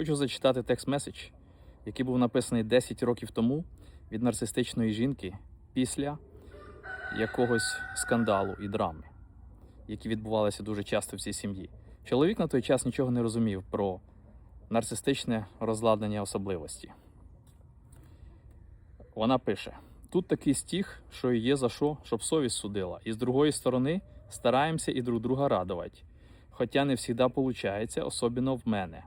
Хочу зачитати текст-меседж, який був написаний 10 років тому від нарцистичної жінки після якогось скандалу і драми, які відбувалися дуже часто в цій сім'ї. Чоловік на той час нічого не розумів про нарцистичне розладнання особливості. Вона пише: тут такий стіг, що є за що, щоб совість судила. І з другої сторони стараємося і друг друга радувати. Хоча не завжди виходить, особливо в мене.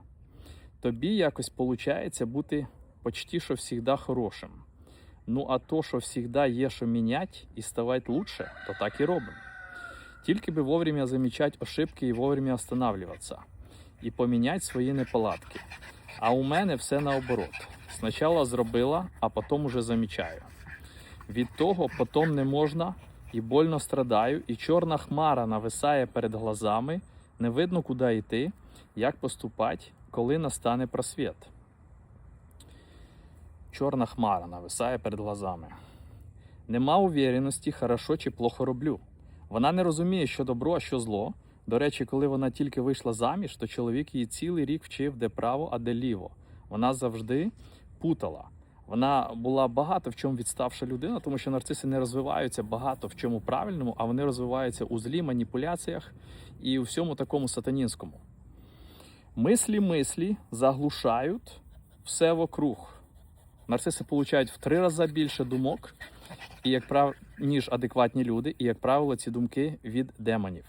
Тобі якось виходить бути почти що завжди хорошим. Ну а то, що завжди є що мінять і ставати лучше, то так і робимо. Тільки би вовремя замічати ошибки і вовремя останавливатися і поміняти свої неполадки. А у мене все наоборот. Спочатку зробила, а потім уже замічаю. Від того потім не можна і больно страдаю, і чорна хмара нависає перед глазами, не видно, куди йти, як поступати, коли настане просвіт. Чорна хмара нависає перед глазами. Нема увереності, хорошо чи плохо роблю. Вона не розуміє, що добро, а що зло. До речі, коли вона тільки вийшла заміж, то чоловік її цілий рік вчив, де право, а де ліво. Вона завжди путала. Вона була багато в чому відставша людина, тому що нарциси не розвиваються багато в чому правильному, а вони розвиваються у злі маніпуляціях і у всьому такому сатанінському. Мислі мислі заглушають все вокруг. Нарциси получають в три рази більше думок, і як прав... ніж адекватні люди, і, як правило, ці думки від демонів.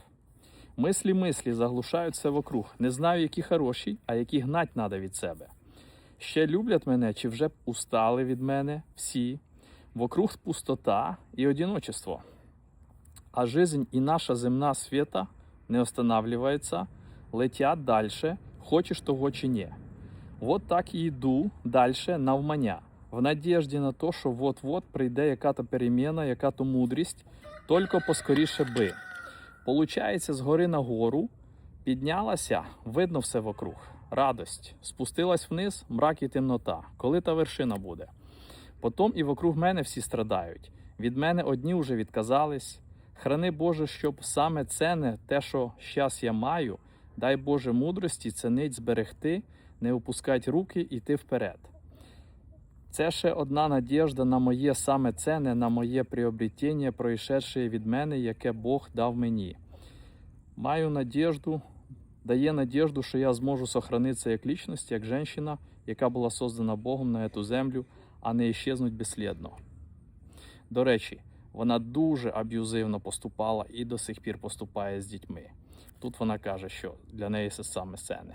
Мислі мислі заглушають все вокруг. Не знаю, які хороші, а які гнать треба від себе. Ще люблять мене, чи вже устали від мене всі. Вокруг пустота і одиночество. А жизнь і наша земна світа не останавливается, летять дальше, хочеш того чи ні. Вот так і йду дальше навмання, в надежді на то, що вот-вот прийде яка-то переміна, яка-то мудрість, тільки поскоріше би. Получається, з гори на гору піднялася, видно все вокруг. Радость. Спустилась вниз, мрак і темнота. Коли та вершина буде? Потім і вокруг мене всі страдають. Від мене одні вже відказались. Храни Боже, щоб саме це не те, що щас я маю, дай Боже мудрості ценить зберегти, не опускать руки і йти вперед. Це ще одна надіжда на моє саме цене, на моє приобретення, пройшедше від мене, яке Бог дав мені. Маю надіжду, дає надіжду, що я зможу сохранитися як лічність, як жінка, яка була создана Богом на цю землю, а не іщезнуть безслідно. До речі, вона дуже аб'юзивно поступала і до сих пір поступає з дітьми. Тут вона каже, що для неї це саме ценне.